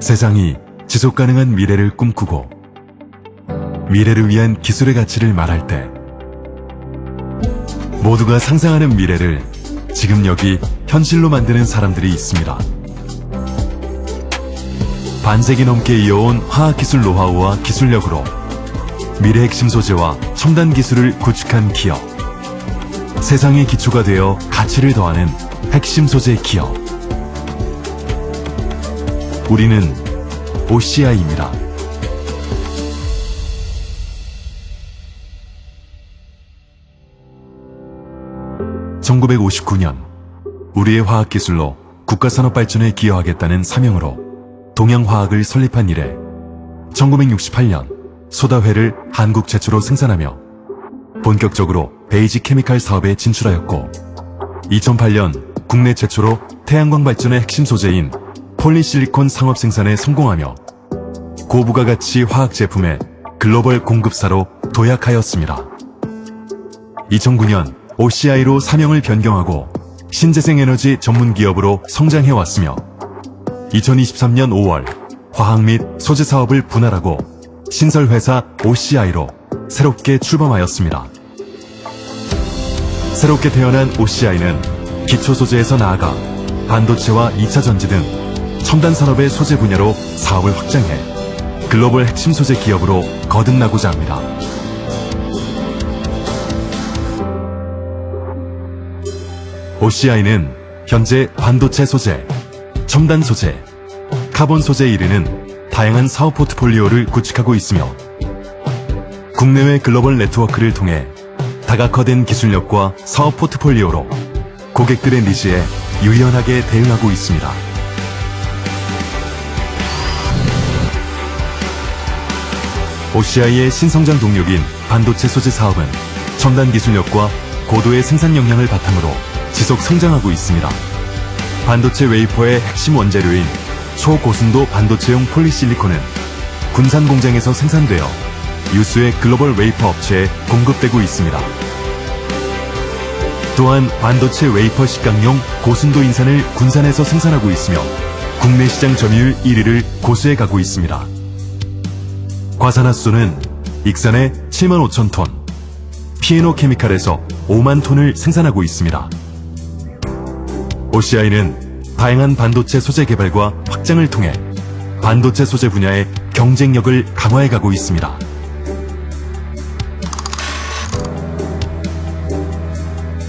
세상이 지속 가능한 미래를 꿈꾸고 미래를 위한 기술의 가치를 말할 때 모두가 상상하는 미래를 지금 여기 현실로 만드는 사람들이 있습니다. 반세기 넘게 이어온 화학기술 노하우와 기술력으로 미래 핵심 소재와 첨단 기술을 구축한 기업. 세상의 기초가 되어 가치를 더하는 핵심 소재 기업. 우리는 OCI입니다. (1959년) 우리의 화학기술로 국가산업 발전에 기여하겠다는 사명으로 동양화학을 설립한 이래 1968년 소다회를 한국 최초로 생산하며 본격적으로 베이지 케미칼 사업에 진출하였고 2008년 국내 최초로 태양광 발전의 핵심 소재인 폴리실리콘 상업 생산에 성공하며 고부가 가치 화학 제품의 글로벌 공급사로 도약하였습니다. 2009년 OCI로 사명을 변경하고 신재생 에너지 전문 기업으로 성장해왔으며 2023년 5월 화학 및 소재 사업을 분할하고 신설회사 OCI로 새롭게 출범하였습니다. 새롭게 태어난 OCI는 기초 소재에서 나아가 반도체와 2차 전지 등 첨단 산업의 소재 분야로 사업을 확장해 글로벌 핵심 소재 기업으로 거듭나고자 합니다. OCI는 현재 반도체 소재, 첨단 소재, 카본 소재에 이르는 다양한 사업 포트폴리오를 구축하고 있으며 국내외 글로벌 네트워크를 통해 다각화된 기술력과 사업 포트폴리오로 고객들의 니즈에 유연하게 대응하고 있습니다. OCI의 신성장 동력인 반도체 소재 사업은 첨단 기술력과 고도의 생산 역량을 바탕으로 지속 성장하고 있습니다. 반도체 웨이퍼의 핵심 원재료인 초고순도 반도체용 폴리실리콘은 군산 공장에서 생산되어 유수의 글로벌 웨이퍼 업체에 공급되고 있습니다. 또한 반도체 웨이퍼 식강용 고순도 인산을 군산에서 생산하고 있으며 국내 시장 점유율 1위를 고수해 가고 있습니다. 과산화수소는 익산에 7만 5천 톤, 피에노 케미칼에서 5만 톤을 생산하고 있습니다. OCI는 다양한 반도체 소재 개발과 확장을 통해 반도체 소재 분야의 경쟁력을 강화해 가고 있습니다.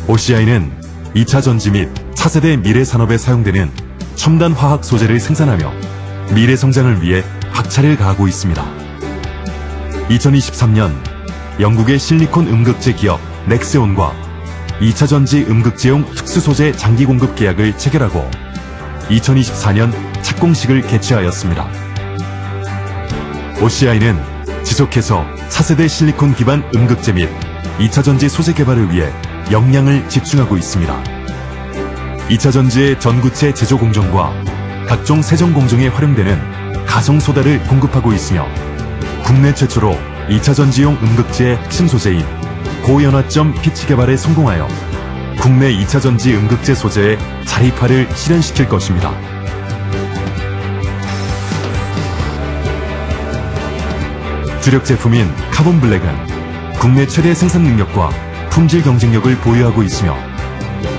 OCI는 2차 전지 및 차세대 미래 산업에 사용되는 첨단 화학 소재를 생산하며 미래 성장을 위해 박차를 가하고 있습니다. 2023년 영국의 실리콘 음극재 기업 렉세온과 2차 전지 음극재용 특수 소재 장기 공급 계약을 체결하고 2024년 착공식을 개최하였습니다. OCI는 지속해서 차세대 실리콘 기반 음극재 및 2차 전지 소재 개발을 위해 역량을 집중하고 있습니다. 2차 전지의 전구체 제조 공정과 각종 세정 공정에 활용되는 가성 소다를 공급하고 있으며 국내 최초로 2차 전지용 음극재의 핵심 소재인 고연화점 피치 개발에 성공하여 국내 2차 전지 음극재 소재의 자립화를 실현시킬 것입니다. 주력 제품인 카본 블랙은 국내 최대 생산 능력과 품질 경쟁력을 보유하고 있으며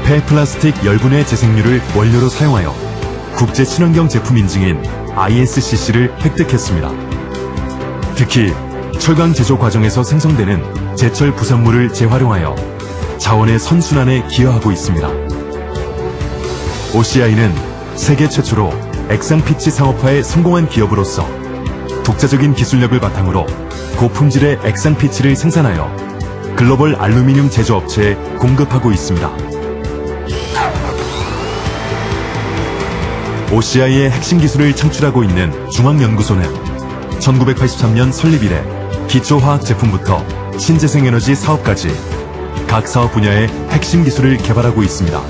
폐플라스틱 열분해 재생률을 원료로 사용하여 국제 친환경 제품 인증인 ISCC를 획득했습니다. 특히 철강 제조 과정에서 생성되는 제철 부산물을 재활용하여 자원의 선순환에 기여하고 있습니다. OCI는 세계 최초로 액상피치 상업화에 성공한 기업으로서 독자적인 기술력을 바탕으로 고품질의 액상피치를 생산하여 글로벌 알루미늄 제조업체에 공급하고 있습니다. OCI의 핵심 기술을 창출하고 있는 중앙연구소는 1983년 설립 이래 기초화학 제품부터 신재생에너지 사업까지 각 사업 분야의 핵심 기술을 개발하고 있습니다.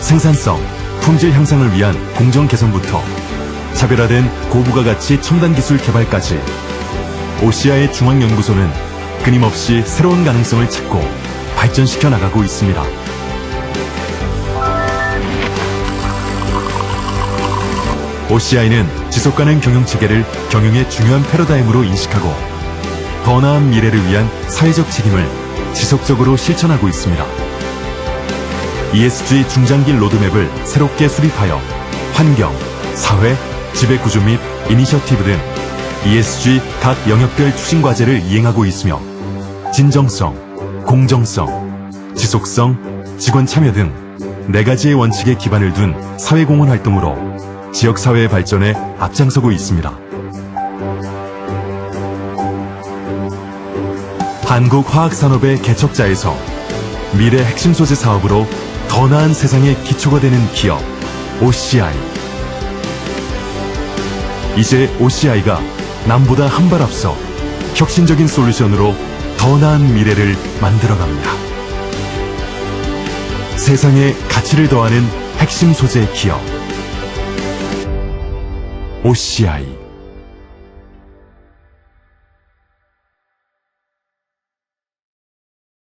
생산성, 품질 향상을 위한 공정 개선부터 차별화된 고부가 가치 첨단 기술 개발까지 OCI의 중앙연구소는 끊임없이 새로운 가능성을 찾고 발전시켜 나가고 있습니다. OCI는 지속가능 경영 체계를 경영의 중요한 패러다임으로 인식하고 더 나은 미래를 위한 사회적 책임을 지속적으로 실천하고 있습니다. ESG 중장기 로드맵을 새롭게 수립하여 환경, 사회, 지배 구조 및 이니셔티브 등 ESG 각 영역별 추진 과제를 이행하고 있으며 진정성, 공정성, 지속성, 직원 참여 등 네 가지의 원칙에 기반을 둔 사회공헌 활동으로 지역사회의 발전에 앞장서고 있습니다. 한국화학산업의 개척자에서 미래 핵심 소재 사업으로 더 나은 세상의 기초가 되는 기업 OCI 이제 OCI가 남보다 한 발 앞서 혁신적인 솔루션으로 더 나은 미래를 만들어갑니다. 세상에 가치를 더하는 핵심 소재 기업 押し合。い